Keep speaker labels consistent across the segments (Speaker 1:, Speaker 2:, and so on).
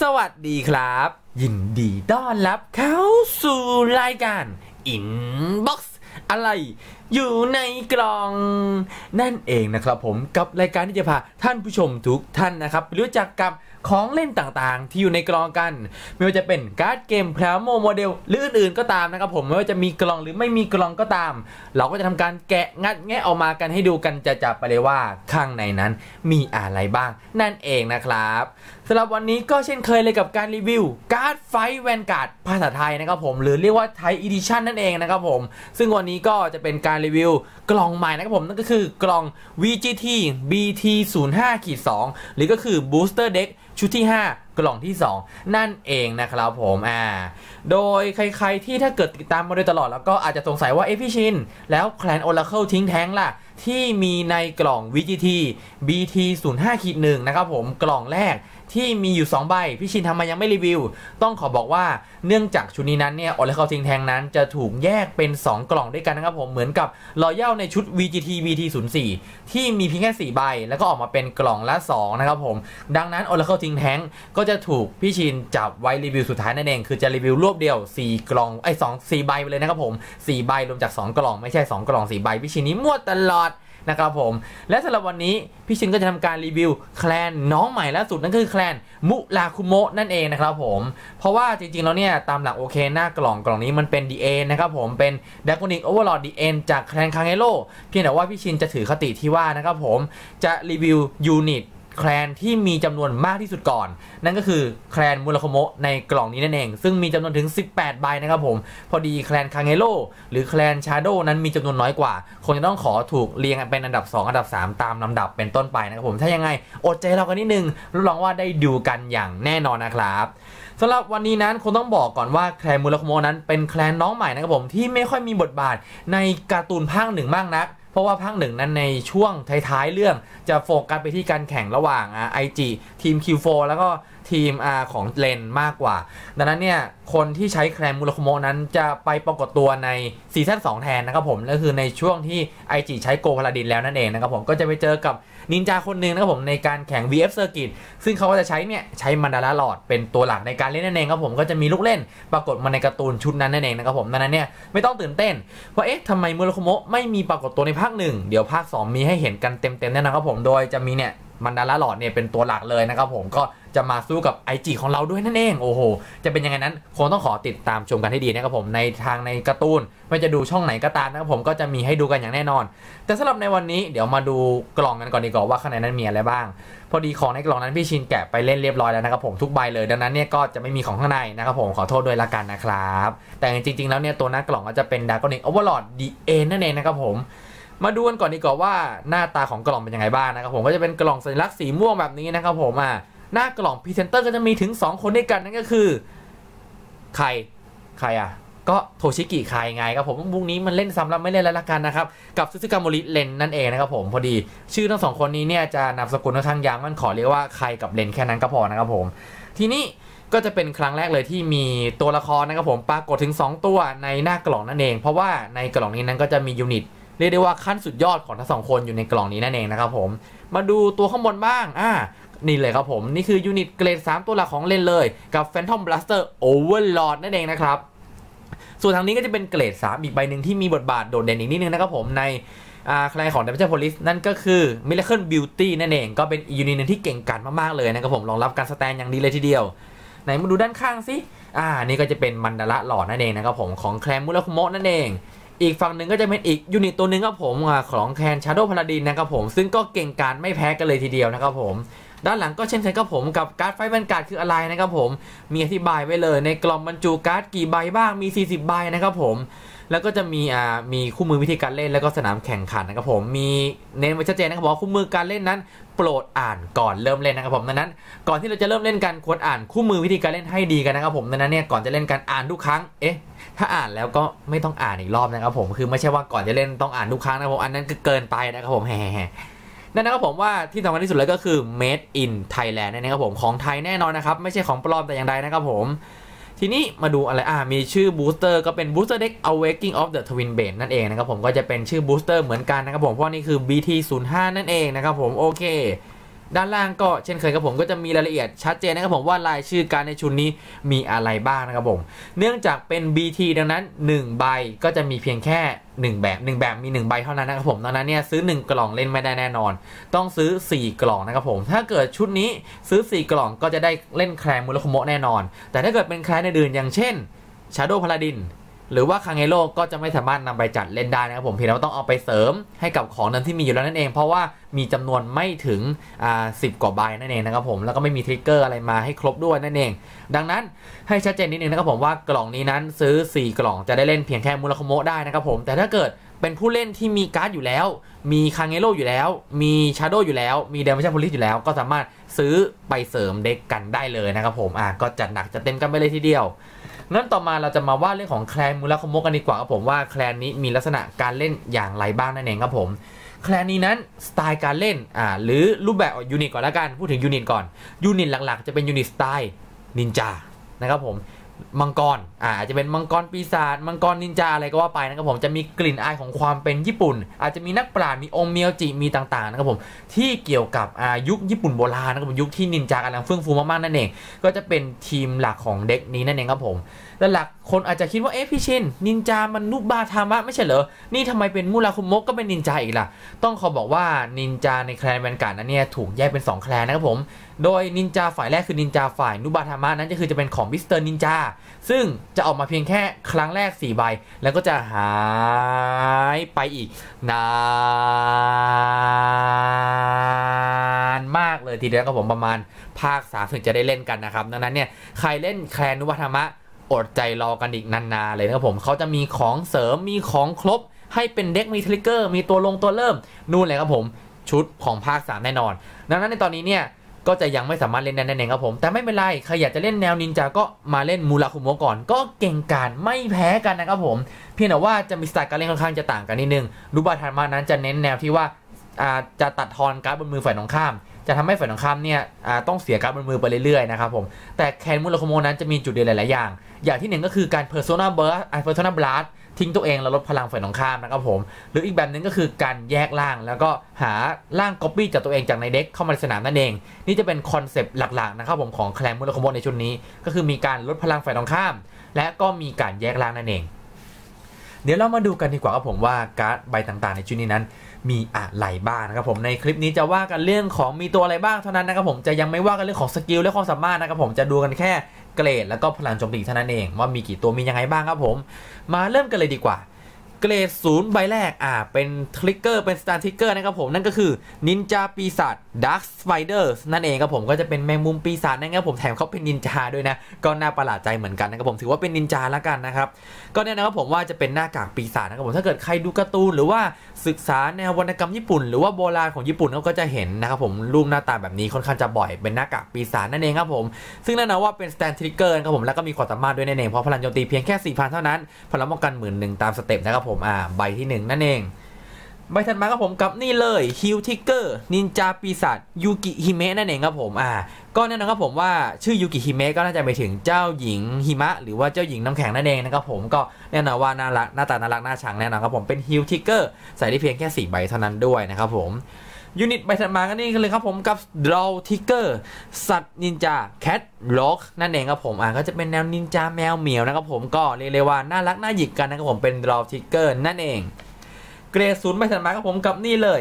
Speaker 1: สวัสดีครับ ยินดีต้อนรับเข้าสู่รายการ Inbox อะไรอยู่ในกล่อง นั่นเองนะครับผมกับรายการที่จะพาท่านผู้ชมทุกท่านนะครับไปรู้จักกับของเล่นต่างๆ ที่อยู่ในกล่องกัน ไม่ว่าจะเป็นการ์ดเกมพลาโมโมเดลหรืออื่นๆก็ตามนะครับผมไม่ว่าจะมีกล่องหรือไม่มีกล่องก็ตาม เราก็จะทำการแกะงัดแงะออกมากันให้ดูกันจะจับไปเลยว่าข้างในนั้นมีอะไรบ้าง นั่นเองนะครับสำหรับวันนี้ก็เช่นเคยเลยกับการรีวิวการ์ดไฟแวนการ์ดภาษาไทยนะครับผมหรือเรียกว่าไทยอีดิชันนั่นเองนะครับผมซึ่งวันนี้ก็จะเป็นการรีวิว กล่องใหม่นะครับผม นั่นก็คือกล่อง VGT BT 0 5 2หรือก็คือ Booster Deck ชุดที่ 5 กล่องที่ 2 นั่นเองนะครับผมอ่าโดยใครๆที่ถ้าเกิดติดตามมาโดยตลอดแล้วก็อาจจะสงสัยว่าเอพี่ชิน แล้วแคลน Oracle ทิ้งแท้งล่ะ ที่มีในกล่อง VGT BT 0 5 1นะครับผมกล่องแรก ที่มีอยู่ 2 ใบ พี่ชินทำไมยังไม่รีวิว ต้องขอบอกว่าเนื่องจากชุดนี้นั้นเนี่ย Oracle ทิ้งแท้งนั้นจะถูกแยกเป็น 2 กล่องด้วยกันนะครับผมเหมือนกับรอยัลในชุด VGT BT 0 4 ที่มีเพียงแค่4ใบ แล้วก็ออกมาเป็นกล่องละ 2 นะครับผม ดังนั้น Oracle ทิ้งแท้งก็จะถูกพี่ชินจับไว้รีวิวสุดท้ายนั่นเอง คือจะรีวิวรวบเดียว 4 กล่องไอ้สองสี่ใบไปเลยนะครับผม4ใบรวมจาก 2 กล่องไม่ใช่ 2 กล่อง4ใบพี่ชินนี้มั่วตลอด นะครับผม และสำหรับวันนี้พี่ชินก็จะทำการรีวิวแคลนน้องใหม่ล่าสุดนั่นคือแคลนมุลาคุโมะนั่นเองนะครับผม เพราะว่าจริงๆแล้วเนี่ยตามหลักโอเคหน้ากล่องกล่องนี้มันเป็น DA นะครับผมเป็นดักโอนิกโอเวอร์ลอดดีเอ็นจากแคลนคางเอโลเพียงแต่ว่าพี่ชินจะถือคติที่ว่านะครับผมจะรีวิวยูนิต แคลนที่มีจำนวนมากที่สุดก่อน นั่นก็คือแคลนมูลคโมในกล่องนี้นั่นเอง ซึ่งมีจำนวนถึง 18 ใบนะครับผม พอดีแคลนคางเอโ o หรือแคลนชาโดนั้นมีจำนวนน้อยกว่า คงจะต้องขอถูกเรียงเป็นอันดับ 2 อันดับ 3 ตามลำดับเป็นต้นไปนะครับผม ถ้ายังไงอดใจเรากันนิดนึงรับรองว่าได้ดูกันอย่างแน่นอนนะครับสำหรับวันนี้นั้นคงต้องบอกก่อนว่าแคลนมูลคโมนั้นเป็นแคลนน้องใหม่นะครับผมที่ไม่ค่อยมีบทบาทในการ์ตูนภาคหนึ่งมากนัก ราะว่าภาคหนึ่งนั้นในช่วงท้ายๆเรื่องจะโฟกัสไปที่การแข่งระหว่างไอจีทีม Q4 แล้วก็ ทีมอาของเลนมากกว่า ดังนั้นเนี่ย คนที่ใช้แคลนมูลคโมนั้นจะไปปรากฏตัวในซีซั่น2แทนนะครับผมก็คือในช่วงที่ไอจีใช้โกพาลาดินแล้วนั่นเองนะครับผมก็จะไปเจอกับนินจาคนหนึ่งนะครับผมในการแข่ง VF Circuit ซึ่งเขาก็จะใช้เนี่ย ใช้มันดาราหลอดเป็นตัวหลักในการเล่นนั่นเองครับผมก็จะมีลูกเล่นปรากฏมาในการ์ตูนชุดนั้นนั่นเองนะครับผมดังนั้นเนี่ยไม่ต้องตื่นเต้นว่าเอ๊ะทำไมมูลคโมไม่มีปรากฏตัวในภาคหนึ่งเดี๋ยวภาค 2 มีให้เห็นกันเต็มๆแน่นอนครับผมโดยจะมีเนี่ย มันดาราหลอดเนี่ยเป็นตัวหลักเลยนะครับผมก็จะมาสู้กับ IG ของเราด้วยนั่นเองโอ้โหจะเป็นยังไงนั้นคงต้องขอติดตามชมกันให้ดีนะครับผมในทางในการ์ตูนไม่จะดูช่องไหนก็ตามนะครับผมก็จะมีให้ดูกันอย่างแน่นอน แต่สำหรับในวันนี้เดี๋ยวมาดูกล่องกันก่อนดีกว่าว่าข้างในนั้นมีอะไรบ้าง พอดีของในกล่องนั้นพี่ชินแกะไปเล่นเรียบร้อยแล้วนะครับผมทุกใบเลยดังนั้นเนี่ยก็จะไม่มีของข้างในนะครับผมขอโทษด้วยละกันนะครับแต่จริงๆแล้วเนี่ยตัวหน้ากล่องก็จะเป็นดาร์กอนิกโอเวอร์ลอดดีเอ็นนั่นเองนะครับผม มาดูกันก่อนดีกว่าว่าหน้าตาของกล่องเป็นยังไงบ้างนะครับผมก็จะเป็นกล่องสัญลักษณ์สีม่วงแบบนี้นะครับผมอะหน้ากล่องพรีเซนเตอร์ก็จะมีถึง 2 คนด้วยกันนั่นก็คือใครใครอะก็โทชิกิใครไงครับผมพรุ่งนี้มันเล่นซ้ำแล้วไม่เล่นแล้วละกันนะครับ กับซูซูกาโมริเลนนั่นเองนะครับผมพอดีชื่อทั้งสองคนนี้เนี่ยจะนามสกุลค่อนข้างยาวมันขอเรียกว่าใครกับเลนแค่นั้นก็พอนะครับผม ทีนี้ก็จะเป็นครั้งแรกเลยที่มีตัวละครนะครับผมปรากฏถึง 2 ตัวในหน้ากล่องนั่นเอง เพราะว่าในกล่องนี้นั้นก็จะมียูนิต เรียกได้ว่าขั้นสุดยอดของทั้งสองคนอยู่ในกล่องนี้นั่นเองนะครับผมมาดูตัวข้างบนบ้างอ่านี่เลยครับผม นี่คือยูนิตเกรด 3 ตัวหลักของเล่นเลย กับ Phantom Blaster Overlord นั่นเองนะครับ ส่วนทางนี้ก็จะเป็นเกรด 3 อีกใบหนึ่งที่มีบทบาทโดดเด่นอีกนิดนึงนะครับผมในอ่าใครของ d a m a g e Police นั่นก็คือ Miracle Beauty นั่นเอง ก็เป็นยูนิตนึงที่เก่งกันมาก ๆ เลยนะครับผมรองรับการสแตนอย่างดีเลยทีเดียว ไหนมาดูด้านข้างสิอ่านี่ก็จะเป็นมันดาระหล่อนั่นเองนะครับผมของแคลมมุลคุโมะนั่นเอง อีกฝั่งหนึ่งก็จะเป็นอีกยูนิตตัวหนึ่งครับผมของแคนชาร์โดพาราดินนะครับผม ซึ่งก็เก่งการไม่แพ้กันเลยทีเดียวนะครับผม ด้านหลังก็เช่นเคยกับผมกับการ์ดไฟแวนการ์ดคืออะไรนะครับผม มีอธิบายไว้เลยในกล่องบรรจุการ์ดกี่ใบบ้างมี 40 ใบนะครับผม แล้วก็จะมีอ่ามีคู่มือวิธีการเล่นแล้วก็สนามแข่งขันนะครับผมมีเน้นไว้ชัดเจนนะครับบอกคู่มือการเล่นนั้น โปรดอ่านก่อนเริ่มเล่นนะครับผมดังนั้น ก่อนที่เราจะเริ่มเล่นกันควรอ่านคู่มือวิธีการเล่นให้ดีกันนะครับผมดังนั้นเนี่ยก่อนจะเล่นกันอ่านทุกครั้งเอ๊ะถ้าอ่านแล้วก็ไม่ต้องอ่านอีกรอบนะครับผมคือไม่ใช่ว่าก่อนจะเล่นต้องอ่านทุกครั้งนะครับผมอันนั้นก็เกินไปนะครับผมแฮ่ๆนั่นนะครับผมว่าที่สำคัญที่สุดเลยก็คือ made in Thailand นั่นเองครับผมของไทยแน่นอนนะครับไม่ใช่ของปลอมแต่อย่างใดนะครับผม ทีนี้มาดูอะไรอ่ามีชื่อบูสเตอร์ก็เป็นบูสเตอร์เด็ก Awakening of the Twin Blade นั่นเองนะครับผมก็จะเป็นชื่อบูสเตอร์เหมือนกันนะครับผมเพราะนี่คือ BT05 นั่นเองนะครับผมโอเค ด้านล่างก็เช่นเคยครับผมก็จะมีรายละเอียดชัดเจนนะครับผมว่ารายชื่อการในชุดนี้มีอะไรบ้างนะครับผม เนื่องจากเป็น BT ดังนั้น 1 ใบก็จะมีเพียงแค่ 1 แบบ 1 แบบมี 1 ใบเท่านั้นนะครับผมดังนั้นเนี่ยซื้อ 1 กล่องเล่นไม่ได้แน่นอน ต้องซื้อ 4 กล่องนะครับผม ถ้าเกิดชุดนี้ซื้อ 4 กล่องก็จะได้เล่นแคลนมูลคโมแน่นอน แต่ถ้าเกิดเป็นแคลนอื่นอย่างเช่น Shadow Paladin หรือว่าคังเอโลก็จะไม่สามารถนำไปจัดเล่นได้นะครับผมเพียงแต่ว่าต้องเอาไปเสริมให้กับของนั้นที่มีอยู่แล้วนั่นเอง เพราะว่ามีจำนวนไม่ถึงอ่าสิกว่าใบนั่นเองนะครับผมแล้วก็ไม่มีทริกเกอร์อะไรมาให้ครบด้วยนั่นเอง ดังนั้นให้ชัดเจนนิดนึงนะครับผมว่ากล่องนี้นั้นซื้อ 4 กล่องจะได้เล่นเพียงแค่มูลคโมได้นะครับผมแต่ถ้าเกิดเป็นผู้เล่นที่มีการ์ดอยู่แล้ว มีคังเอโลอยู่แล้ว มีชาโดอยู่แล้ว มีเดมชั่นพลิสอยู่แล้ว ก็สามารถซื้อไปเสริมเด็กกันได้เลยนะครับผม อะ ก็จัดหนักจัดเต็มกันไปเลยทีเดียว งั้นต่อมาเราจะมาว่าเรื่องของแคลนมูลคมกันดีกว่าครับผมว่าแคลนนี้มีลักษณะการเล่นอย่างไรบ้างนั่นเองครับผมแคลนนี้นั้นสไตล์การเล่นอ่าหรือรูปแบบยูนิตก่อนละกันพูดถึงยูนิตก่อนยูนิตหลักๆ จะเป็นยูนิตสไตล์นินจานะครับผม มังกรอ่าอาจจะเป็นมังกรปีศาจมังกรนินจาอะไรก็ว่าไปนะครับผมจะมีกลิ่นอายของความเป็นญี่ปุ่น อาจจะมีนักปราชญ์มีองค์เมียวจิมีต่างๆนะครับผมที่เกี่ยวกับอ่ายุคญี่ปุ่นโบราณนะครับผมยุคที่นินจากำลังเฟื่องฟูมากๆนั่นเอง ก็จะเป็นทีมหลักของเด็กนี้นั่นเองครับผมและหลัก คนอาจจะคิดว่าเอ๊ะพี่ชินนินจามันนุบาทามะไม่ใช่เหรอ นี่ทำไมเป็นมูราคุโมะก็เป็นนินจาอีกล่ะ ต้องขอบอกว่านินจาในแคลนแวนการ์ดนั้นเนี่ยถูกแยกเป็น 2 แคลนนะครับผม โดยนินจาฝ่ายแรกคือนินจาฝ่ายนุบาทามะนั้นก็คือจะเป็นของมิสเตอร์นินจาซึ่งจะออกมาเพียงแค่ครั้งแรก4ใบ แล้วก็จะหายไปอีกนานมากเลยทีเดียวครับผมประมาณภาค3ถึงจะได้เล่นกันนะครับดังนั้นเนี่ยใครเล่นแคลนนุบาทามะ อดใจรอกันอีกนานๆเลยนะครับผมเขาจะมีของเสริมมีของครบ ให้เป็นเด็กมีทริกเกอร์มีตัวลงตัวเริ่ม นู่นเลยครับผมชุดของภาค 3 แน่นอน ดังนั้นในตอนนี้เนี่ยก็จะยังไม่สามารถเล่นได้นั่นองครับผม แต่ไม่เป็นไร ใครอยากจะเล่นแนวนินจาก็มาเล่นมูราคุโมก่อน ก็เก่งกาจไม่แพ้กันนะครับผม เพียงแต่ว่าจะมีสไตล์การเล่นค่อนข้างจะต่างกันนิดนึงรูบาทานมานั้นจะเน้นแนวที่ว่าจะตัดทอนการ์ดบนมือฝ่ายตรงข้าม จะทำให้ฝ่ายตรงข้ามเนี่ยต้องเสียการบนมือไปเรื่อยๆนะครับผมแต่แคนมูราคุโมนั้นจะมีจุดเด่นหลายๆอย่าง อย่างที่หนึ่งก็คือการ persona burst อ่า persona blast ทิ้งตัวเองแล้วลดพลังฝ่ายตรงข้ามนะครับผมหรืออีกแบบหนึงก็คือการแยกร่างแล้วก็หาร่างก๊อปปี้จากตัวเองจากในเด็กเข้ามาในสนามนั่นเอง นี่จะเป็นคอนเซปต์หลักๆนะครับผมของแคลนมูลคโมในชุดนี้ ก็คือมีการลดพลังฝ่ายตรงข้าม และก็มีการแยกร่างนั่นเอง เดี๋ยวเรามาดูกันดีกว่าครับผมว่าการ์ดใบต่างๆ ในชุดนี้นั้น มีอะไรบ้างนะครับผมในคลิปนี้จะว่ากันเรื่องของมีตัวอะไรบ้างเท่านั้นนะครับผมจะยังไม่ว่ากันเรื่องของสกิลและความสามารถนะครับผมจะดูกันแค่เกรดแล้วก็พลังโจมตีเท่านั้นเองว่ามีกี่ตัวมียังไงบ้างครับผม มาเริ่มกันเลยดีกว่า เกรดศูนย์ใบแรกอ่าเป็นทริกเกอร์เป็นสตาร์ทริกเกอร์นะครับผมนั่นก็คือนินจาปีศาจดักสไปเดอร์นั่นเองครับผมก็จะเป็นแมงมุมปีศาจนะครับผมแถมเขาเป็นนินจาด้วยนะ ก็น่าประหลาดใจเหมือนกันนะครับผมถือว่าเป็นนินจาละกันนะครับ ก็แน่นะครับผมว่าจะเป็นหน้ากากปีศาจนะครับผมถ้าเกิดใครดูการ์ตูนหรือว่าศึกษาแนววรรณกรรมญี่ปุ่น หรือว่าโบราณของญี่ปุ่นเขาก็จะเห็นนะครับผมรูปหน้าตาแบบนี้ค่อนข้างจะบ่อยเป็นหน้ากากปีศาจนั่นเองครับผมซึ่งแน่นอนว่าเป็นสแตนทริกเกอร์ครับผมแล้วก็มีความสามารถด้วยนั่นเองเพราะพลังโจมตีเพียงแค่4,000เท่านั้นพลังป้องกันหมื่นหนึ่งตามสเต็ปนะครับผมอ่าใบที่1นั่นเอง ใบถัดมาครับผมกับนี่เลยฮิวทิกเกอร์นินจาปีศาจยูกิฮิเมะนั่นเองครับผมอ่าก็แน่นอนครับผมว่าชื่อยูกิฮิเมะก็น่าจะไปถึงเจ้าหญิงฮิมะ หรือว่าเจ้าหญิงน้ำแข็งนั่นเองนะครับผมก็แน่นอนว่าน่ารักหน้าตาน่ารักน่าชังแน่นอนครับผมเป็นฮิวทิกเกอร์ใส่ได้เพียงแค่4ใบเท่านั้นด้วยนะครับผม ยูนิตใบถัดมากันนี่กันเลยครับผมกับ Draw Ticker สัตว์นินจา Cat Rock นั่นเองครับผมอ่าก็จะเป็นแนวนินจาแมวเหมียวนะครับผมก็เรียกเลยว่าน่ารักน่าหยิกกันนะครับผมเป็น Draw Ticker นั่นเองเกรดศูนย์ใบถัดมาครับผมกับนี่เลย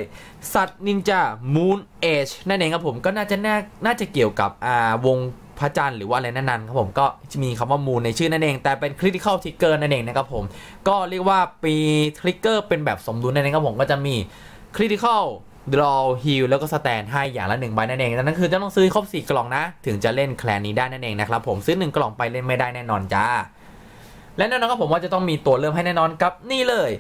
Speaker 1: สัตว์นินจา Moon Age นั่นเองครับผมก็น่าจะน่าน่าจะเกี่ยวกับอ่าวงพระจันทร์หรือว่าอะไรนั่นๆครับผมก็จะมีคำว่ามูนในชื่อนั่นเอง แต่เป็น Critical Trigger นั่นเองนะครับผมก็เรียกว่าปีทริกเกอร์เป็นแบบสมดุลนั่นเองครับผมก็จะมี Critical ดรอฮิลแล้วก็สแตนให้อย่างละหนึ่งใบนั่นเองนั่นคือจะต้องซื้อครบ 4 กล่องนะ ถึงจะเล่นแคลนนี้ได้นั่นเองนะครับผมซื้อ 1 กล่องไปเล่นไม่ได้แน่นอนจ้า และแน่นอนครับผมว่าจะต้องมีตัวเริ่มให้แน่นอนกับนี่เลย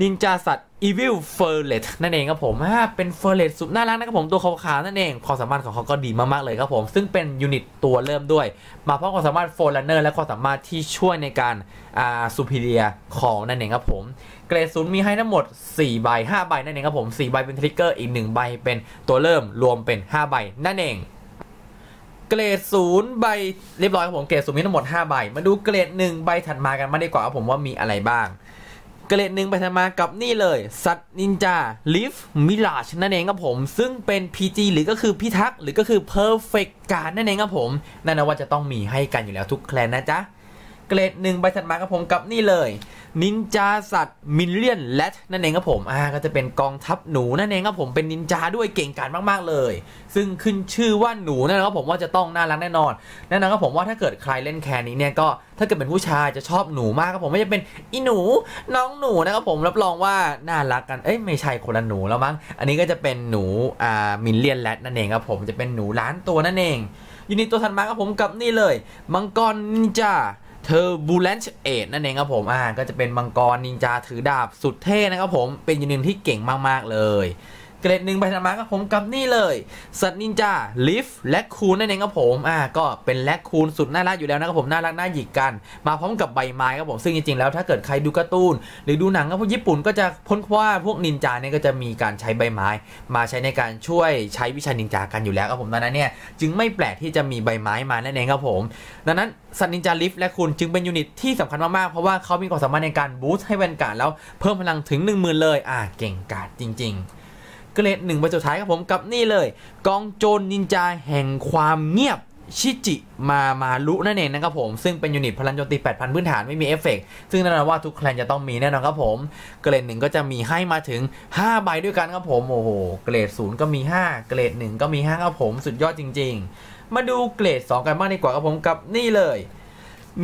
Speaker 1: นินจาสัตว์ Evil f u r l e t นั่นเองครับผมเป็น f u r l e t สุดน่ารักนะครับผมตัวขาวๆนั่นเอง ความสามารถของเขาก็ดีมากๆเลยครับผม ซึ่งเป็นยูนิตตัวเริ่มด้วย มาพร้อมความสามารถโฟร์ลันเนอร์และความสามารถที่ช่วยในการอ่าซูพิเลียของนั่นเองครับผม เกรดศูนย์มีให้ทั้งหมด 4 ใบ 5 ใบนั่นเองครับผม 4 ใบเป็นทริกเกอร์อีก 1 ใบเป็นตัวเริ่มรวมเป็น 5 ใบนั่นเอง เกรดศูนย์ใบเรียบร้อยครับผมเกรดศูนย์มีทั้งหมด5ใบมาดูเกรดหนึ่งใบถัดมากันมาดีกว่าครับผมว่ามีอะไรบ้างเกรดหนึ่งไปถัดมากับนี่เลยสัตว์นินจาลิฟมิลาชนั่นเองครับผม ซึ่งเป็น PG หรือก็คือพิทักษ์หรือก็คือ Perfect การนั่นเองครับผมนั่นนะว่าจะต้องมีให้กันอยู่แล้วทุกแคลนนะจ๊ะ เกรดหนึ่งใบถัดมาครับผมกับนี่เลย นินจาสัตว์มิลเลียนแลทนั่นเองครับผมอ่าก็จะเป็นกองทัพหนูนั่นเองครับผมเป็นนินจาด้วยเก่งกาจมากๆเลย ซึ่งขึ้นชื่อว่าหนูนั่นนะครับผมว่าจะต้องน่ารักแน่นอนแน่นอนครับผมว่าถ้าเกิดใครเล่นแคนนี้เนี่ยก็ถ้าเกิดเป็นผู้ชายจะชอบหนูมากครับผมไม่จะเป็นอีหนูน้องหนูนะครับผมรับรองว่าน่ารักกันเอ้ยไม่ใช่คนละหนูแล้วมั้งอันนี้ก็จะเป็นหนูอ่ามิลเลียนแลทนั่นเองครับผมจะเป็นหนูล้านตัวนั่นเองยูนิตตัวถัดมาครับผมกับนี่เลย มังกรนินจา เทอร์บูเลนช์เอนั่นเองครับผมอ่าก็จะเป็นมังกรนินจาถือดาบสุดเท่นะครับผมเป็นยูนิตที่เก่งมากๆเลย เกรดหนึ่งไปถัดมาครับผมกับนี่เลย สัตว์นินจาลิฟและคูนนั่นเองครับผมอ่าก็เป็นแลคคูนสุดน่ารักอยู่แล้วนะครับผมน่ารักน่าหยิกกัน มาพร้อมกับใบไม้ครับผมซึ่งจริงๆแล้วถ้าเกิดใครดูการ์ตูน หรือดูหนังก็พวกญี่ปุ่นก็จะพ้นว่าพวกนินจาเนี่ยก็จะมีการใช้ใบไม้ มาใช้ในการช่วยใช้วิชานินจากันอยู่แล้วครับผมดังนั้นเนี่ยจึงไม่แปลกที่จะมีใบไม้มานั่นเองครับผมดังนั้นสัตว์นินจาลิฟและคุณจึงเป็นยูนิตที่สำคัญมากๆ เพราะว่าเขามีความสามารถในการบูสต์ให้แวนการ์ดแล้วเพิ่มพลังถึง 10,000 เลย อ่าเก่งกาจจริง ๆ เกรดหนึ่งใบสุดท้ายครับผมกับนี่เลย กองโจรนินจาแห่งความเงียบชิจิมามารุนั่นเองนะครับผม ซึ่งเป็นยูนิตพลังโจมตี 8,000 พื้นฐานไม่มีเอฟเฟกต์ซึ่งแน่นอนว่าทุกแคลนจะต้องมีแน่นอนครับผม เกรดหนึ่งก็จะมีให้มาถึง 5 ใบด้วยกันครับผม โอ้โห เกรดศูนย์ก็มี 5 เกรดหนึ่งก็มี 5 ครับผม สุดยอดจริง ๆ มาดูเกรด 2 กันบ้างดีกว่าครับผมกับนี่เลย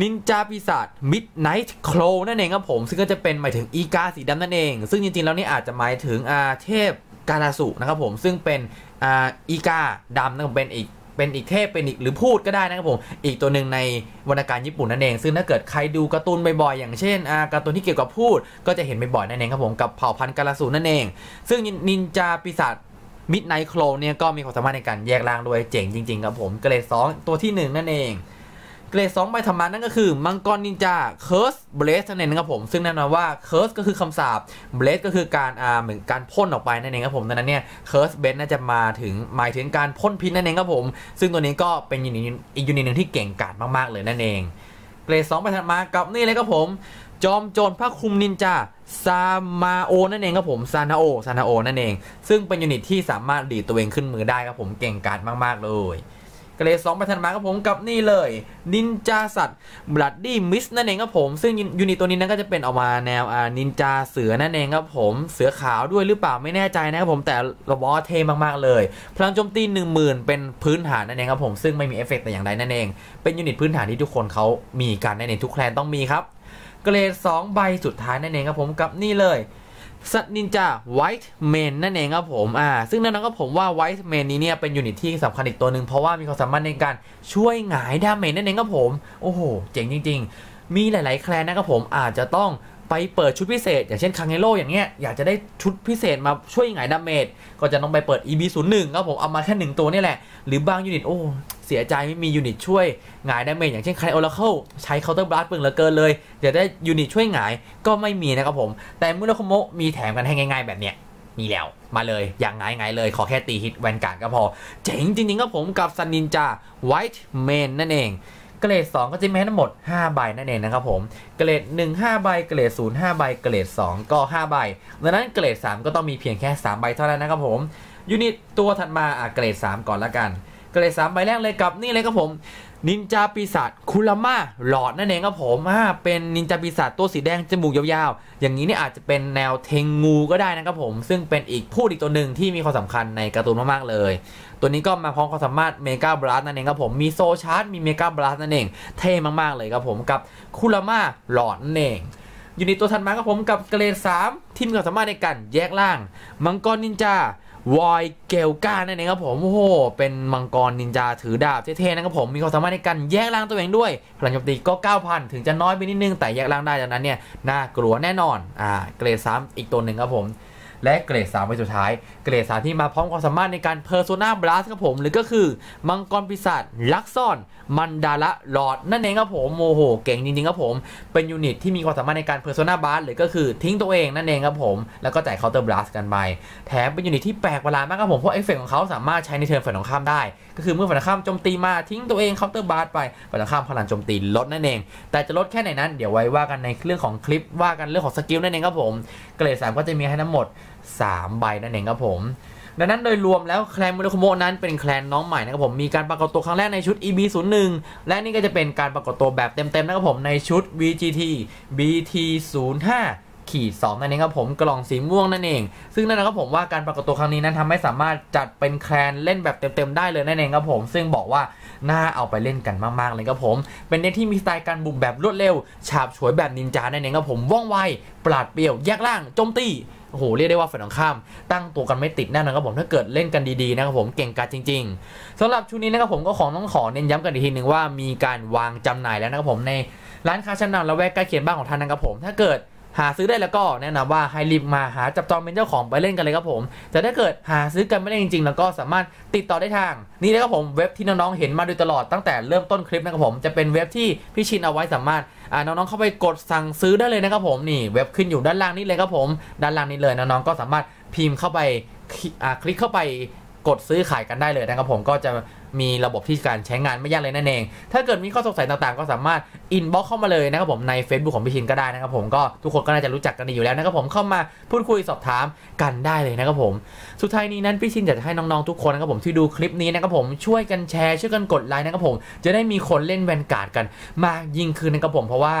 Speaker 1: นินจาปีศาจมิดไนท์โคลนั่นเองครับผม ซึ่งก็จะเป็นหมายถึงอีกาสีดำนั่นเอง ซึ่งจริงๆแล้วนี่อาจจะหมายถึงอาเทพ กาลาสุนะครับผมซึ่งเป็นอ,อีกาดำนะครับเป็นอีกเป็นอีกเทพเป็นอีกหรือพูดก็ได้นะครับผม อีกตัวหนึ่งในวรรณการญี่ปุ่นนั่นเอง ซึ่งถ้าเกิดใครดูการ์ตูนบ่อยๆอย่างเช่นการ์ตูนที่เกี่ยวกับพูด ก็จะเห็นบ่อยๆนั่นเองครับผมกับเผ่าพันธุ์กาลาสุนั่นเอง ซึ่งนินจาปีศาจมิดไนท์โคลเนี่ยก็มีความสามารถในการแยกร่างด้วยเจ๋งจริงๆครับผมก็เกรด2ตัวที่หนึ่งนั่นเอง เกรด2ใบธรรมานั่นก็คือ มังกรนินจาเคิร์สเบลสนั่นเองนะครับผม ซึ่งแน่นอนว่าเคิร์สก็คือคำสาปเบลสก็คือการอ่าเหมือนการพ่นออกไปนั่นเองครับผมดังนั้นเนี่ยเคิร์สเบลน่าจะมาถึงหมายถึงการพ่นพิษนั่นเองครับผม ซึ่งตัวนี้ก็เป็นยูนิตอีกยูนิตหนึ่งที่เก่งกาจมากๆเลยนั่นเอง เกรด2ใบถัดมากับนี่เลยครับผมจอมโจรพระคุมนินจาซามาโอนั่นเองครับผมซานาโอซานาโอนั่นเอง ซึ่งเป็นยูนิตที่สามารถดีดตัวเองขึ้นมือได้ครับผมเก่งกาจมากๆเลย เกรดสองไปถัดมาครับผมกับนี่เลยนินจาสัตว์บลัดดี้มิสนั่นเองครับผมซึ่งยูนิตตัวนี้นั้นก็จะเป็นออกมาแนวอ่านินจาเสือนั่นเองครับผมเสือขาวด้วยหรือเปล่าไม่แน่ใจนะครับผมแต่ระบอเท่มากๆเลยพลังโจมตี1 0,000 เป็นพื้นฐานนั่นเองครับผมซึ่งไม่มีเอฟเฟกต์แต่อย่างใดนั่นเอง เป็นยูนิตพื้นฐานที่ทุกคนเขามีกันนั่นเองทุกแคลนต้องมีครับเกรด2ใบสุดท้ายนั่นเองครับผมกับนี่เลย สัตนินจาไวท์เมนนั่นเองครับผมอ่าซึ่งแน่นอนก็ผมว่าไวท์เมนนี้เนี่ยเป็นยูนิตที่สำคัญอีกตัวหนึ่งเพราะว่ามีความสามารถในการช่วยหงายดาเมจนั่นเองครับผม โอ้โห เจ๋งจริง ๆ มีหลาย ๆ แคลนนะครับผมอาจจะต้อง ไปเปิดชุดพิเศษ อย่างเช่นคังเฮโร่อย่างเงี้ยอยากจะได้ชุดพิเศษมาช่วยหงายดาเมจก็จะต้องไปเปิด EB01 ครับผมเอามาแค่หนึ่งตัวนี่แหละ หรือบางยูนิตโอ้เสียใจไม่มียูนิตช่วยหงายดาเมจอย่างเช่นใครโอราเคิลใช้เคาน์เตอร์บลัสเปิงเหลือเกินเลยเดี๋ยวได้ยูนิตช่วยหงายก็ไม่มีนะครับผม แต่มุราโคโมะมีแถมกันให้ง่าย ๆ แบบเนี้ยมีแล้วมาเลยอย่างง่ายๆเลย ขอแค่ตีฮิตแวนการ์ดก็พอ เจ๋งจริงๆครับผมกับซันนินจาไวท์เมนนั่นเอง เกรด 2 ก็จะมีให้ทั้งหมด 5 ใบนั่นเองนะครับผม เกรด 1 5 ใบ เกรด 0 5 ใบ เกรด 2 ก็ 5 ใบ ดังนั้นเกรด 3 ก็ต้องมีเพียงแค่ 3 ใบเท่านั้นนะครับผม ยูนิตตัวถัดมาอะเกรด 3 ก่อนละกัน เกรด 3 ใบแรกเลยกับนี่เลยครับผม นินจาปีศาจคุราม่าหลอดนั่นเองครับผมอ่าเป็นนินจาปีศาจตัวสีแดงจมูกยาวๆ อย่างนี้เนี่ยอาจจะเป็นแนวเทงงูก็ได้นะครับผม ซึ่งเป็นอีกพูดอีกตัวหนึ่งที่มีความสำคัญในการ์ตูนมากๆเลย ตัวนี้ก็มาพร้อมความสามารถเมกาบลัสนั่นเองครับผม มีโซชาร์จมีเมกาบลัสนั่นเอง เท่มากๆเลยครับผมกับคุราม่าหลอดนั่นเองอยูนิตตัวถัดมาครับผมกับเกรด3ที่มีความสามารถในการแยกล่าง มังกรนินจา วอยเกลกานั่นเองครับผมโอ้โหเป็นมังกรนินจาถือดาบเท่ๆนะครับผมมีความสามารถในการแยกร่างตัวเองด้วยพลังโจมตีก็ 9,000 ถึงจะน้อยไปนิดนึง แต่แยกร่างได้จากนั้นเนี่ยน่ากลัวแน่นอนอ่าเกรด3อีกตัวหนึ่งครับผมและเกรด3ไปสุดท้าย เกรด3ที่มาพร้อมความสามารถในการเพอร์โซนาบลัสครับผม หรือก็คือ มังกรปีศาจลักซ่อน มันดาละหลอดนั่นเองครับผมโมโหเก่งจริงๆครับผม เป็นยูนิตที่มีความสามารถในการเพอร์โซนาบลัสหรือก็คือทิ้งตัวเองนั่นเองครับผม แล้วก็จ่ายเคาน์เตอร์บลัสกันไป แถมเป็นยูนิตที่แปลกประหลาดมากครับผม เพราะเอฟเฟกของเขาสามารถใช้ในเทิร์นฝ่ายตรงข้ามได้ ก็คือเมื่อฝ่ายตรงข้ามโจมตีมาทิ้งตัวเองเคาน์เตอร์บลัสไปฝ่ายตรงข้ามพลังโจมตีลดนั่นเอง แต่จะลดแค่ไหนนั้น เดี๋ยวไว้ว่ากันในเรื่องของคลิปว่ากันเรื่องของสกิลนั่นเองครับผม เกรดสามก็จะมีให้ทั้งหมด 3 ใบนั่นเองครับผม ดังนั้นโดยรวมแล้วแคลนมูรคุโมนั้นเป็นแคลนน้องใหม่นะครับผมมีการปรากฏตัวครั้งแรกในชุด EB01 และนี่ก็จะเป็นการปรากฏตัวแบบเต็มๆนะครับผมในชุด VGT BT05 ขีด2นั่นเองครับผมกล่องสีม่วงนั่นเอง ซึ่งนั่นนะครับผมว่าการปรากฏตัวครั้งนี้นั้นทำให้สามารถจัดเป็นแคลนเล่นแบบเต็มๆได้เลยนั่นเองครับผม ซึ่งบอกว่าน่าเอาไปเล่นกันมากๆเลยครับผม เป็นเด็กที่มีสไตล์การบุกแบบรวดเร็ว ฉาบฉวยแบบนินจานั่นเองครับผมว่องไวปราดเปรียวแยกล่างโจมตี โอ้โหเรียกได้ว่าฝ่ายตรงข้าม ตั้งตัวกันไม่ติดแน่นอนครับผมถ้าเกิดเล่นกันดีๆนะครับผมเก่งกาจจริง ๆสำหรับชุดนี้นะครับผมก็ของต้องขอเน้นย้ำกันอีกทีหนึ่งว่ามีการวางจำหน่ายแล้วนะครับผมในร้านค้าชั้นนำและแวกใกล้เคียงบ้านของท่านนะครับผมถ้าเกิด หาซื้อได้แล้วก็แนะนำว่าให้รีบมาหาจับจองเป็นเจ้าของไปเล่นกันเลยครับผม แต่ถ้าเกิดหาซื้อกันไม่ได้จริงๆ แล้วก็สามารถติดต่อได้ทาง นี่เลยครับผมเว็บที่น้องๆเห็นมาโดยตลอดตั้งแต่เริ่มต้นคลิปนะครับผมจะเป็นเว็บที่พี่ชินเอาไว้สามารถน้องๆเข้าไปกดสั่งซื้อได้เลยนะครับผมนี่เว็บขึ้นอยู่ด้านล่างนี่เลยครับผม ด้านล่างนี้เลยน้องๆก็สามารถพิมพ์เข้าไปคลิกเข้าไปกดซื้อขายกันได้เลยนะครับผมก็จะ มีระบบที่การใช้งานไม่ยากเลยนั่นเอง ถ้าเกิดมีข้อสงสัยต่างๆ ก็สามารถอินบ็อกเข้ามาเลยนะครับผมใน Facebook ของพี่ชินก็ได้นะครับผมก็ทุกคนก็น่าจะรู้จักกันดีอยู่แล้วนะครับผมเข้ามาพูดคุยสอบถามกันได้เลยนะครับผม สุดท้ายนี้นั้นพี่ชินอยากจะให้น้องๆทุกคนนะครับผมที่ดูคลิปนี้นะครับผมช่วยกันแชร์ช่วยกันกดไลค์นะครับผมจะได้มีคนเล่นแวนการ์ดกันมากยิ่งขึ้นนะครับผมเพราะว่า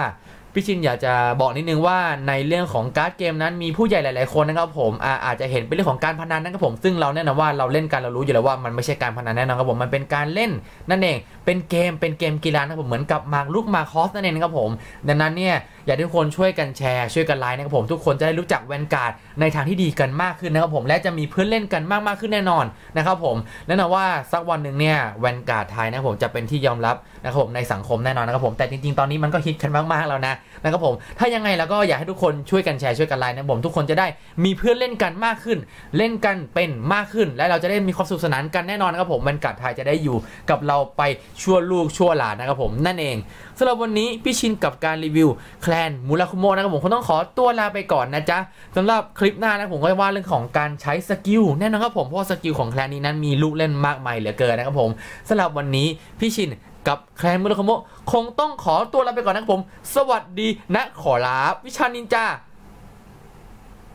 Speaker 1: พี่ชินอยากจะบอกนิดนึงว่าในเรื่องของการ์ดเกมนั้นมีผู้ใหญ่หลาย ๆ คนนะครับผมอาอาจจะเห็นเป็นเรื่องของการพนันนะครับผมซึ่งเราแน่นอนว่าเราเล่นกันเรารู้อยู่แล้วว่ามันไม่ใช่การพนันแน่นอนครับผมมันเป็นการเล่นนั่นเองเป็นเกมเป็นเกมกีฬานะครับผมเหมือนกับมาลุกมาคอสนั่นเองนะครับผมดังนั้นเนี่ยอยากให้ทุกคนช่วยกันแชร์ช่วยกันไลค์นะครับผมทุกคนจะได้รู้จักแวนการ์ดในทางที่ดีกันมากขึ้นนะครับผมและจะมีเพื่อนเล่นกันมากมากขึ้นแน่นอนนะครับผมแน่นอนว่าสักวันหนึ่งเนี่ยแวนการ์ดไทยนะครับผมจะเป็นที่ยอมรับนะครับผมในสังคมแน่นอนนะครับผมแต่จริงๆตอนนี้มันก็ฮิตกันมากๆแล้วนะนะครับผมถ้ายังไงแล้วก็อยากให้ทุกคนช่วยกันแชร์ช่วยกันไลค์นะครับผมทุกคนจะได้มีเพื่อนเล่นกันมากขึ้น เล่นกันเป็นมากขึ้น และเราจะได้มีความสุขสนานกันแน่นอนนะครับผมแวนการ์ดไทยจะได้อยู่กับเราไปชั่วลูกชั่วหลานนะครับผมนั่นเอง สำหรับวันนี้พี่ชินกับการรีวิวแคลนมูราคุโมะนะครับผมคงต้องขอตัวลาไปก่อนนะจ๊ะสำหรับคลิปหน้านะผมก็จะว่าเรื่องของการใช้สกิลแน่นอนครับผมเพราะสกิลของแคลนนี้นั้นมีลูกเล่นมากมายเหลือเกินนะครับผมสำหรับวันนี้พี่ชินกับแคลนมูราคุโมะคงต้องขอตัวลาไปก่อนนะครับผม สวัสดีนะขอลาวิชานินจา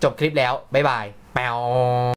Speaker 1: จบคลิปแล้วบ๊ายบายแปว